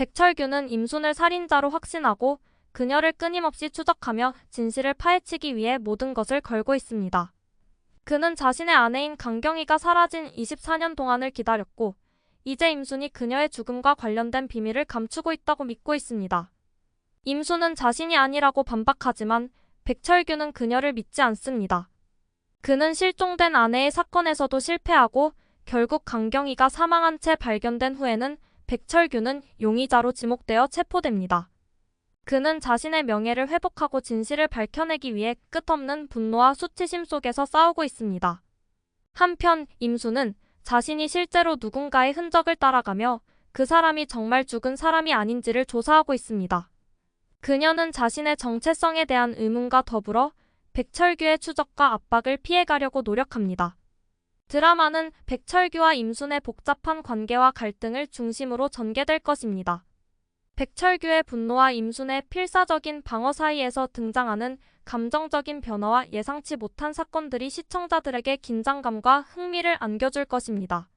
백철규는 임순을 살인자로 확신하고 그녀를 끊임없이 추적하며 진실을 파헤치기 위해 모든 것을 걸고 있습니다. 그는 자신의 아내인 강경희가 사라진 24년 동안을 기다렸고 이제 임순이 그녀의 죽음과 관련된 비밀을 감추고 있다고 믿고 있습니다. 임순은 자신이 아니라고 반박하지만 백철규는 그녀를 믿지 않습니다. 그는 실종된 아내의 사건에서도 실패하고 결국 강경희가 사망한 채 발견된 후에는 백철규는 용의자로 지목되어 체포됩니다. 그는 자신의 명예를 회복하고 진실을 밝혀내기 위해 끝없는 분노와 수치심 속에서 싸우고 있습니다. 한편 임수는 자신이 실제로 누군가의 흔적을 따라가며 그 사람이 정말 죽은 사람이 아닌지를 조사하고 있습니다. 그녀는 자신의 정체성에 대한 의문과 더불어 백철규의 추적과 압박을 피해가려고 노력합니다. 드라마는 백철규와 임순의 복잡한 관계와 갈등을 중심으로 전개될 것입니다. 백철규의 분노와 임순의 필사적인 방어 사이에서 등장하는 감정적인 변화와 예상치 못한 사건들이 시청자들에게 긴장감과 흥미를 안겨줄 것입니다.